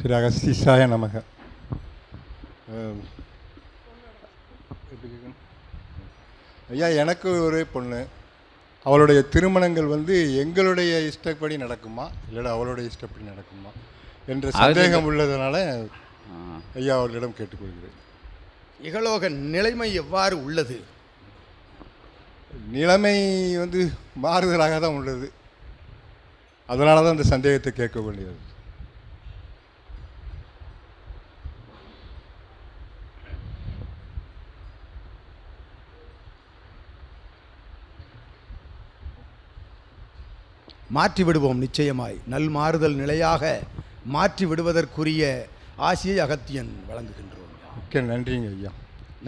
ஸ்ரீ அகஸ்தீசாய நமக? ஐயா எனக்கு ஒரே பொண்ணு அவளுடைய திருமணங்கள் வந்து எங்களுடைய இஷ்டப்படி நடக்குமா இல்லைன்னா அவளுடைய இஷ்டப்படி நடக்குமா என்ற சந்தேகம் உள்ளதனால. ஐயா அவர்களிடம் கேட்டுக்கொள்கிறேன் இகலோக நிலைமை எவ்வாறு உள்ளது நிலைமை வந்து மாறுதலாக தான் உள்ளது அதனால தான் இந்த சந்தேகத்தை கேட்க வேண்டியது மாற்றி விடுவோம் நிச்சயமாய். நல் மாறுதல் நிலையாக மாற்றி விடுவதற்குரிய ஆசியை அகத்தியன் வழங்குகின்றோம். மிக்க நன்றிங்க ஐயா.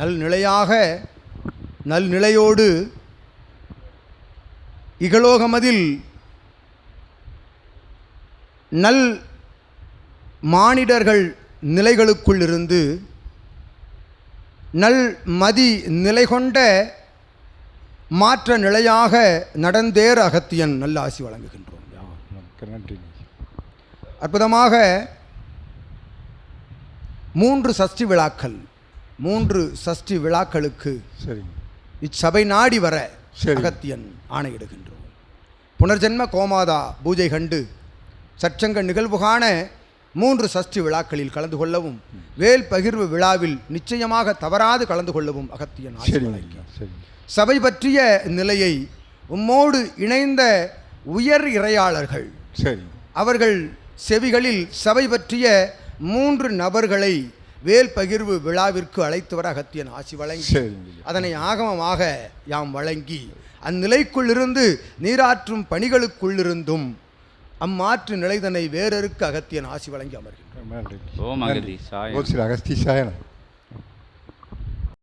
நல் நிலையாக நல் நிலையோடு இகலோகமதில் நல் மானிடர்கள் நிலைகளுக்குள் இருந்து நல் மதி நிலை கொண்ட மாற்ற நிலையாக நடந்தேற அகத்தியன் நல்ல ஆசி வழங்குகின்றோம். அற்புதமாக மூன்று சஷ்டி விழாக்கள் மூன்று சஷ்டி விழாக்களுக்கு சரிங்க. இச்சபை நாடி வர சரி. அகத்தியன் ஆணையிடுகின்றோம். புனர்ஜென்ம கோமாதா பூஜை கண்டு சற்சங்க நிகழ்வு காண மூன்று சஷ்டி விழாக்களில் கலந்து கொள்ளவும் வேல் பகிர்வு விழாவில் நிச்சயமாக தவறாது கலந்து கொள்ளவும் அகத்தியன் சபை பற்றிய நிலையை உம்மோடு இணைந்த உயர் இறையாளர்கள் சரிங்க அவர்கள் செவிகளில் சபை பற்றிய மூன்று நபர்களை வேல் பகிர்வு விழாவிற்கு அழைத்து வர அகத்தியன் ஆசி வழங்கி அதனை ஆகமமாக யாம் வழங்கி அந்நிலைக்குள்ளிருந்து நீராற்றும் பணிகளுக்குள்ளிருந்தும் அம்மாற்று நிலைதனை வேறருக்கு அகத்தியன் ஆசி வழங்கி அமர்கின்றோம் ரொம்ப நன்றி